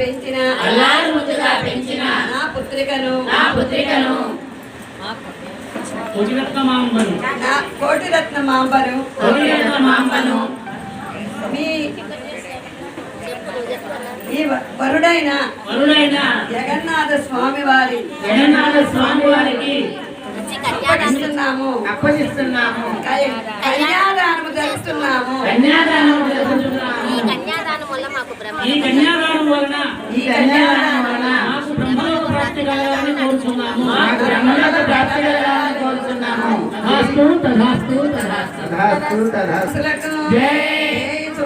పెంచిన అల్లారు ముద్దుగా పెంచిన నా పుత్రికను. నా పుత్రికను. ఉజిరత్నమాంబను నా కోటిరత్న మాంబను కోరిన మాంబను మీ ఈ వరుడైన వరుడైన జగన్నాథ స్వామి వారి జగన్నాథ స్వామి వారికి అప్పగిస్తున్నాము. అప్పగిస్తున్నాము కళ్యాణానము జరుపుతున్నాము కన్యాదానం జరుపుతున్నాము ఈ కన్యాదానం వల్ల మాకు బ్రహ్మ ఈ కన్యాదానం వలన ఈ కళ్యాణం వలన మాకు బ్రహ్మలోక ప్రాప్తి కలగాలని కోరుతున్నాము మాకు బ్రహ్మలోక ప్రాప్తి కలగాలని కోరుతున్నాము. తథాస్తు తథాస్తు తథాస్తు తథాస్తు తథాస్తు అసలకు జై. రోజు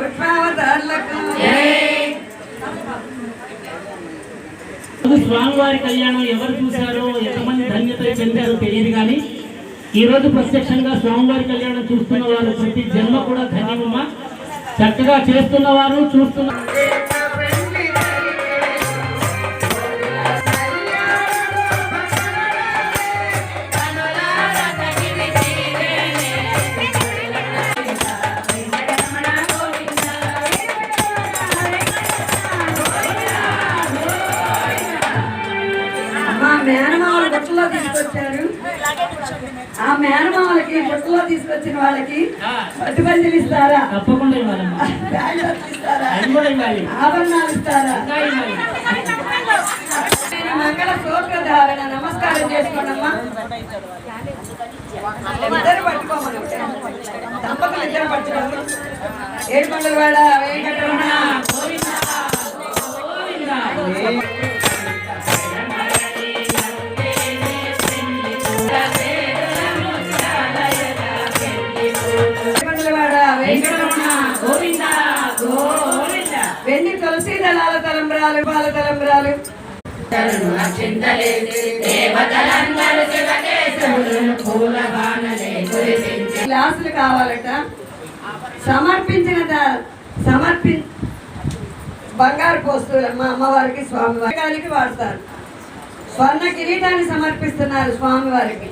స్వామివారి కళ్యాణం ఎవరు చూశారో ఎంతమంది ధన్యత చెందారో తెలియదు కానీ ఈ రోజు ప్రత్యక్షంగా స్వామివారి కళ్యాణం చూస్తున్న వారు ప్రతి జన్మ కూడా ధన్యమమ్మ. చక్కగా చేస్తున్న వారు బుట్టలో తీసుకొచ్చారు. ఆ మేనమామలకి బుట్టలో తీసుకొచ్చిన వాళ్ళకి పట్టుబందిలు ఇస్తారా? తప్పకుండా ఇస్తారా? ఆభరణాలు ఇస్తారా? మంగళ సూత్రధారణ నమస్కారం చేసుకోండమ్మా. ఇద్దరు పట్టుకోమను దంపతులు ఇద్దరు పట్టుకోండి ఏడు వాడ వెంకటరమణ తలంబ్రాలు సీతలాల దళాల బాల తలంబ్రాలు. గ్లాసులు కావాలట. సమర్పించిన సమర్పి బంగారు వస్తువులు మా అమ్మవారికి స్వామివారికి వాడతారు. స్వర్ణ కిరీటాన్ని సమర్పిస్తున్నారు స్వామివారికి.